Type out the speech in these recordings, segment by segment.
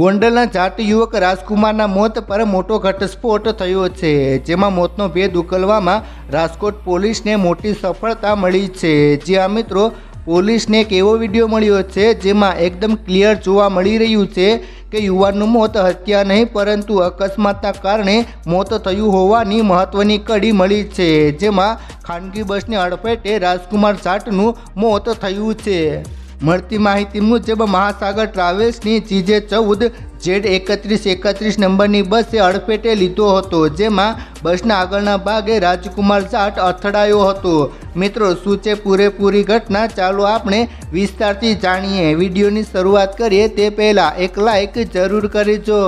ગોંડલના જાટ યુવક રાજકુમારના મોત પર મોટો ઘટસ્ફોટ થયો છે, જેમાં મોતનો ભેદ ઉકલવામાં રાજકોટ પોલીસને મોટી સફળતા મળી છે. જ્યાં મિત્રો, પોલીસને એક એવો વીડિયો મળ્યો છે, જેમાં એકદમ ક્લિયર જોવા મળી રહ્યું છે કે યુવાનનું મોત હત્યા નહીં, પરંતુ અકસ્માતના કારણે મોત થયું હોવાની મહત્વની કડી મળી છે, જેમાં ખાનગી બસની અડફેટે રાજકુમાર જાટનું મોત થયું છે. મળતી માહિતી મુજબ મહાસાગર ટ્રાવેલ્સની ચીજે ચૌદ જેડ એકત્રીસ એકત્રીસ નંબરની બસે અડફેટે લીધો હતો, જેમાં બસના આગળના ભાગે રાજકુમાર જાટ અથડાયો હતો. મિત્રો, શું છે પૂરેપૂરી ઘટના? ચાલો આપણે વિસ્તારથી જાણીએ. વિડીયોની શરૂઆત કરીએ તે પહેલાં એક લાઇક જરૂર કરીજો.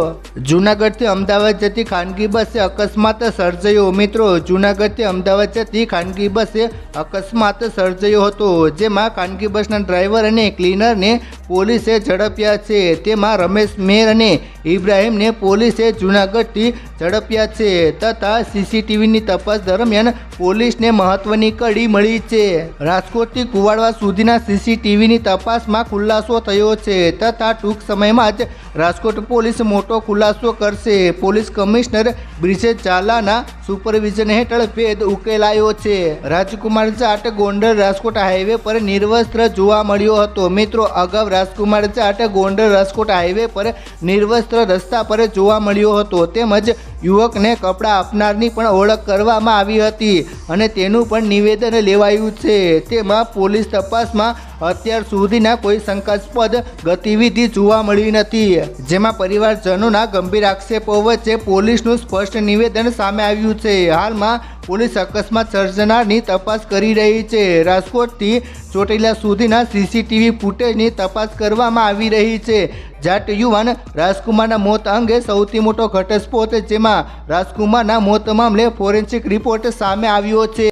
જૂનાગઢથી અમદાવાદ જતી ખાનગી બસે અકસ્માત સર્જાયો. મિત્રો, જૂનાગઢથી અમદાવાદ જતી ખાનગી બસે અકસ્માત સર્જાયો હતો, જેમાં ખાનગી બસના ડ્રાઈવર અને ક્લીનરને પોલીસે ઝડપ્યા છે. તેમાં રમેશ મેર અને ઇબ્રાહિમને પોલીસે જૂનાગઢથી ઝડપ્યા છે તથા સીસીટીવીની તપાસ દરમિયાન પોલીસને મહત્વની કડી મળી છે. રાજકોટથી કુવાડવા સુધીના સીસીટીવીની તપાસમાં ખુલાસો થયો છે તથા ટૂંક સમયમાં જ રાજકોટ પોલીસ મોટો ખુલાસો કરશે. પોલીસ કમિશનર બ્રિજેશ ઝાલાના સુપરવિઝન હેઠળ ભેદ ઉકેલાયો છે. રાજકુમાર જાટ ગોંડલ રાજકોટ હાઈવે પર નિર્વસ્ત્ર જોવા મળ્યો હતો. મિત્રો, અગાઉ રાજકુમાર જાટ ગોંડલ રાજકોટ હાઈવે પર નિર્વસ્ત્ર રસ્તા પર જોવા મળ્યો હતો. તેમજ યુવકને કપડાં આપનારની પણ ઓળખ કરવામાં આવી હતી અને તેનું પણ નિવેદન લેવાયું છે. તેમાં પોલીસ તપાસમાં અત્યાર સુધીના કોઈ શંકાસ્પદ ગતિવિધિ જોવા મળી નથી. જેમાં પરિવારજનોના ગંભીર આક્ષેપો વચ્ચે પોલીસનું સ્પષ્ટ નિવેદન સામે આવ્યું છે. હાલમાં પોલીસ અકસ્માત સર્જનારની તપાસ કરી રહી છે. રાજકોટથી ચોટીલા સુધીના સીસીટીવી ફૂટેજની તપાસ કરવામાં આવી રહી છે. જાટ યુવાન રાજકુમારના મોત અંગે સૌથી મોટો ઘટસ્ફોટ જેમાં રાજકુમારના મોત મામલે ફોરેન્સિક રિપોર્ટ સામે આવ્યો છે.